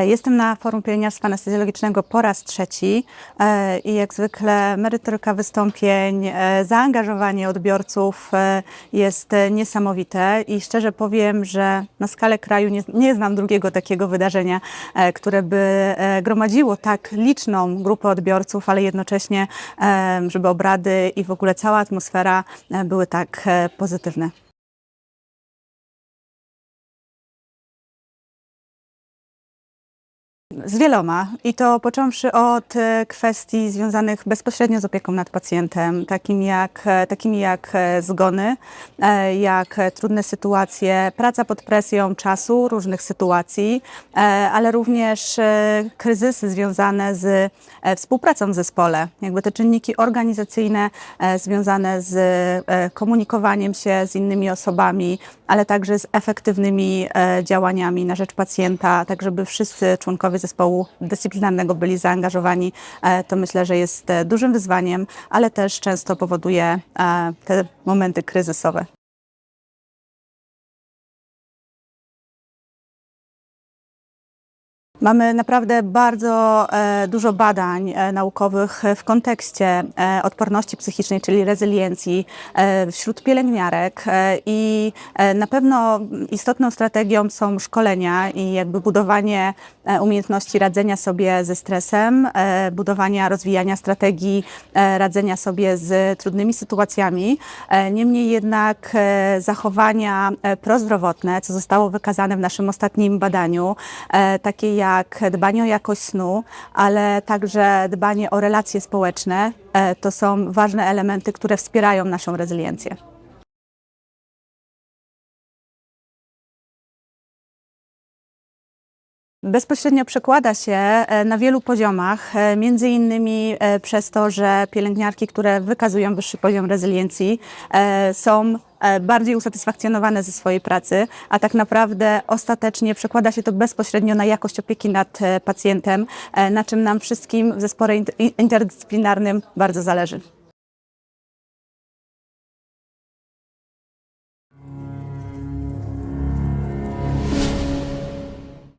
Jestem na Forum Pielęgniarstwa Anestezjologicznego po raz trzeci e, i jak zwykle merytoryka wystąpień, e, zaangażowanie odbiorców e, jest niesamowite i szczerze powiem, że na skalę kraju nie, nie znam drugiego takiego wydarzenia, które by gromadziło tak liczną grupę odbiorców, ale jednocześnie, żeby obrady i w ogóle cała atmosfera były tak pozytywne. Z wieloma. I to począwszy od e, kwestii związanych bezpośrednio z opieką nad pacjentem, takim jak, e, takimi jak e, zgony, jak trudne sytuacje, praca pod presją czasu, różnych sytuacji, ale również kryzysy związane z współpracą w zespole, jakby te czynniki organizacyjne związane z komunikowaniem się z innymi osobami, ale także z efektywnymi działaniami na rzecz pacjenta, tak żeby wszyscy członkowie zespołu dyscyplinarnego byli zaangażowani, e, to myślę, że jest e, dużym wyzwaniem, ale też często powoduje e, te momenty kryzysowe. Mamy naprawdę bardzo e, dużo badań e, naukowych w kontekście e, odporności psychicznej, czyli rezyliencji wśród pielęgniarek i na pewno istotną strategią są szkolenia i jakby budowanie umiejętności radzenia sobie ze stresem, budowania, rozwijania strategii radzenia sobie z trudnymi sytuacjami. Niemniej jednak zachowania prozdrowotne, co zostało wykazane w naszym ostatnim badaniu, takie jak dbanie o jakość snu, ale także dbanie o relacje społeczne, e, to są ważne elementy, które wspierają naszą rezyliencję. Bezpośrednio przekłada się e, na wielu poziomach, e, między innymi e, przez to, że pielęgniarki, które wykazują wyższy poziom rezyliencji, są bardziej usatysfakcjonowane ze swojej pracy, a tak naprawdę ostatecznie przekłada się to bezpośrednio na jakość opieki nad pacjentem, na czym nam wszystkim w zespole inter- interdyscyplinarnym bardzo zależy.